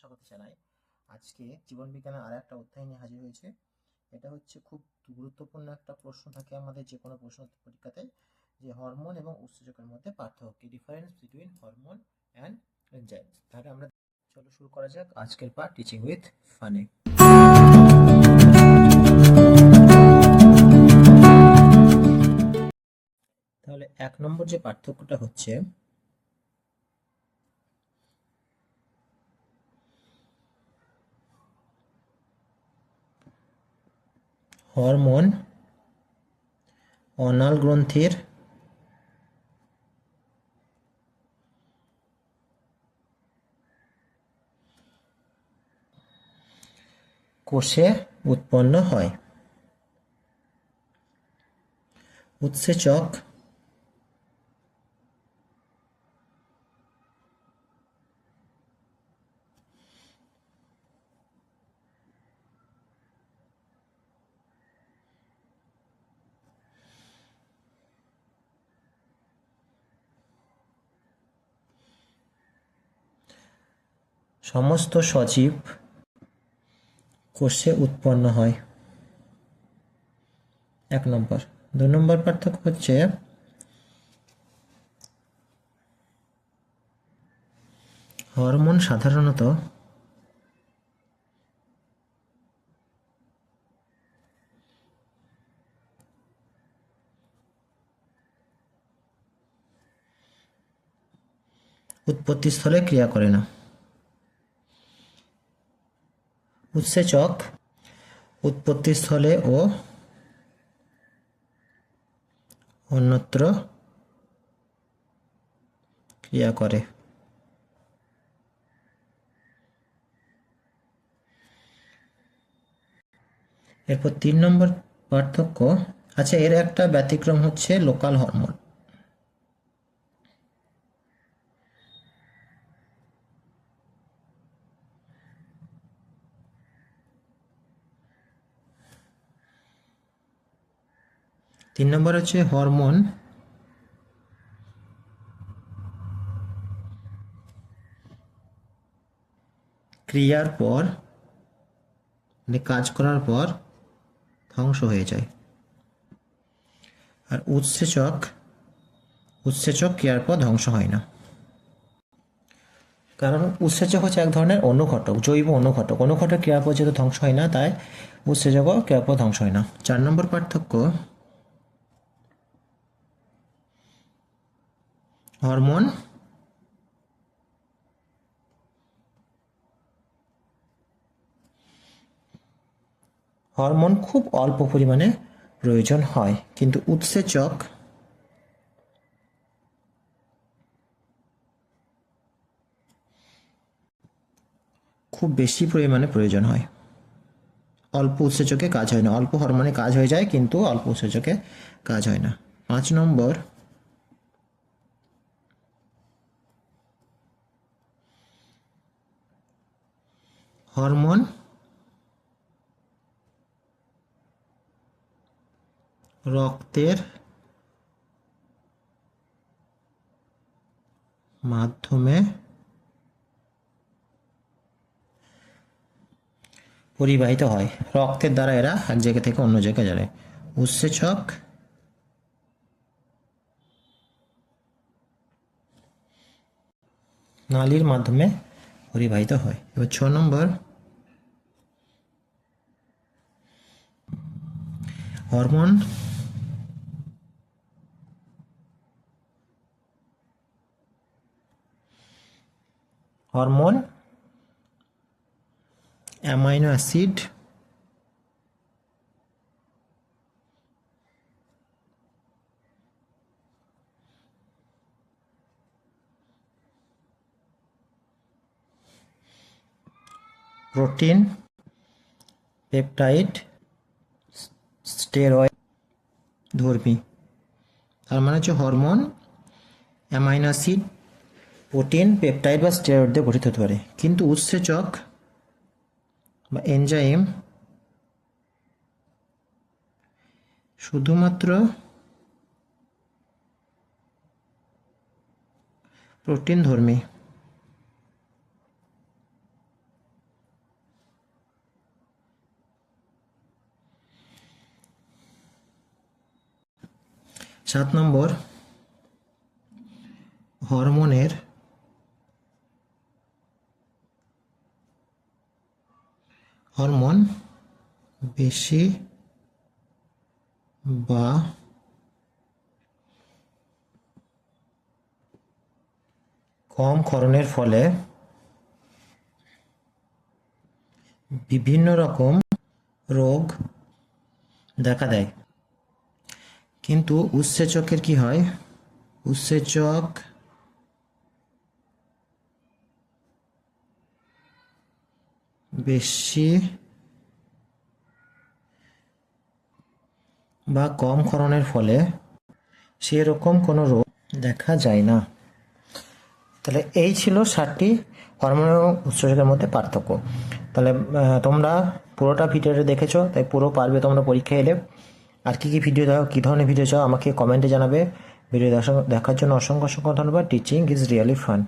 স্বাগত জানাই। আজকে জীবন বিজ্ঞানের আর একটা অধ্যায় নিয়ে হাজির হয়েছে। এটা হচ্ছে খুব গুরুত্বপূর্ণ একটা প্রশ্ন থাকে আমাদের যে কোনো প্রশ্ন পরীক্ষাতে, যে হরমোন এবং উৎসেচকের মধ্যে পার্থক্য difference between hormone and enzymes তাহলে আমরা চলো শুরু করা যাক আজকের পার্ট টিচিং উইথ ফানি তাহলে এক নম্বর যে পার্থক্যটা হচ্ছে হরমোন অনাল গ্রন্থির কোষে উৎপন্ন হয়। উৎসেচক সমস্ত সজীব কোষে উৎপন্ন হয়। এক নম্বর। দুই নম্বর পার্থক্য হচ্ছে হরমোন সাধারণত উৎপত্তিস্থলে ক্রিয়া করে না। উৎসেচক, উৎপত্তিস্থলে ও অন্যত্র ক্রিয়া করে। এরপর তিন নম্বর পার্থক্য আচ্ছা এর একটা ব্যতিক্রম হচ্ছে লোকাল হরমোন। তিন নম্বর হচ্ছে হরমোন। ক্রিয়ার পর মানে কাজ করার পর ধ্বংস হয়ে যায়। আর উৎসেচক উৎসেচক ক্রিয়ার পর ধ্বংস হয় না। কারণ উৎসেচক হচ্ছে এক ধরনের অনুঘটক, জৈব অনুঘটক। অনুঘটক ক্রিয়ার পর যেহেতু ধ্বংস হয় না, তাই উৎসেচকও ক্রিয়ার পর ধ্বংস হয় না। চার নম্বর পার্থক্য হরমোন। হরমোন খুব অল্প পরিমাণে প্রয়োজন হয়, কিন্তু উৎসেচক খুব বেশি পরিমাণে প্রয়োজন হয়। অল্প উৎসেচকে কাজ হয় না। অল্প হরমোনে কাজ হয়ে যায়, কিন্তু অল্প উৎসেচকে কাজ হয় না। পাঁচ নম্বর হরমোন রক্তের মাধ্যমে পরিবাহিত হয়। রক্তের দ্বারা এরা এক জায়গা থেকে অন্য জায়গায় যায় উৎসেচক নালীর মাধ্যমে পরিবাহিত হয়। এবার ছ নম্বর। Hormone hormone amino acid protein, peptide, steroid, ধর্মী। তার মানে হচ্ছে হরমোন, অ্যামাইনো প্রোটিন, পেপটাইড বা স্টেরয়েড দিয়ে গঠিত হতে পারে। কিন্তু উৎসেচক বা এনজাইম শুধুমাত্র প্রোটিন ধর্মী। সাত নম্বর হরমোনের হরমোন বেশি বা কম ক্ষরণের ফলে বিভিন্ন রকম রোগ দেখা দেয়। কিন্তু উৎসেচকের কি হয়? উৎসেচক বেশি বা কম ক্ষরণের ফলে সেরকম কোনো রোগ দেখা যায় না। তাহলে এই ছিল ষাটটি হরমোন এবং উৎসেচকের মধ্যে পার্থক্য। তাহলে তোমরা পুরোটা ভিডিওটা দেখেছ, তাই পুরো পারবে তোমরা পরীক্ষা এলে। আর কী কী ভিডিও দাও কী ধরনের ভিডিও চাও আমাকে কমেন্টে জানাবে। ভিডিও দেখার জন্য অসংখ্য অসংখ্য ধন্যবাদ। Teaching is really fun